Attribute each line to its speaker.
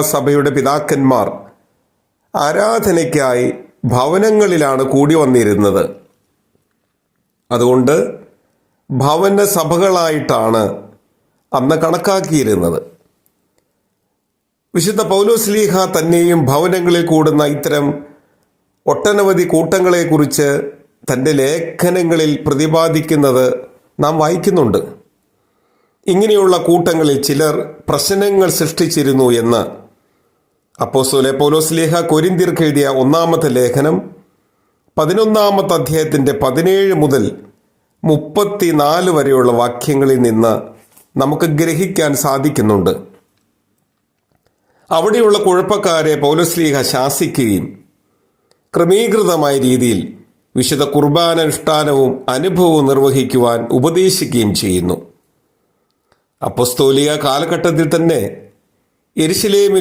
Speaker 1: സഭയുടെ പിതാക്കന്മാർ ആരാധനയ്ക്കായി ഭവനങ്ങളിലാണ് കൂടി വന്നിരുന്നത്. അതുകൊണ്ട് ഭവന സഭകളായിട്ടാണ് അന്ന് കണക്കാക്കിയിരുന്നത്. വിശുദ്ധ പൗലോസ്ലീഹ തന്നെയും ഭവനങ്ങളിൽ കൂടുന്ന ഇത്തരം ഒട്ടനവധി കൂട്ടങ്ങളെക്കുറിച്ച് തന്റെ ലേഖനങ്ങളിൽ പ്രതിപാദിക്കുന്നത് നാം വായിക്കുന്നുണ്ട്. ഇങ്ങനെയുള്ള കൂട്ടങ്ങളിൽ ചിലർ പ്രശ്നങ്ങൾ സൃഷ്ടിച്ചിരുന്നു എന്ന് അപ്പോസ്തോലെ ലേഖ കൊരിന്തിർക്ക് എഴുതിയ ഒന്നാമത്തെ ലേഖനം പതിനൊന്നാമത്തെ അധ്യായത്തിന്റെ പതിനേഴ് മുതൽ മുപ്പത്തിനാല് വരെയുള്ള വാക്യങ്ങളിൽ നിന്ന് നമുക്ക് ഗ്രഹിക്കാൻ സാധിക്കുന്നുണ്ട്. അവിടെയുള്ള കുഴപ്പക്കാരെ പൗലസ്ലീഹ ശാസിക്കുകയും ക്രമീകൃതമായ രീതിയിൽ വിശുദ്ധ കുർബാന കുർബാനുഷ്ഠാനവും അനുഭവവും നിർവഹിക്കുവാൻ ഉപദേശിക്കുകയും ചെയ്യുന്നു. അപ്പസ്തോലിക കാലഘട്ടത്തിൽ തന്നെ എരിശിലേമിലെ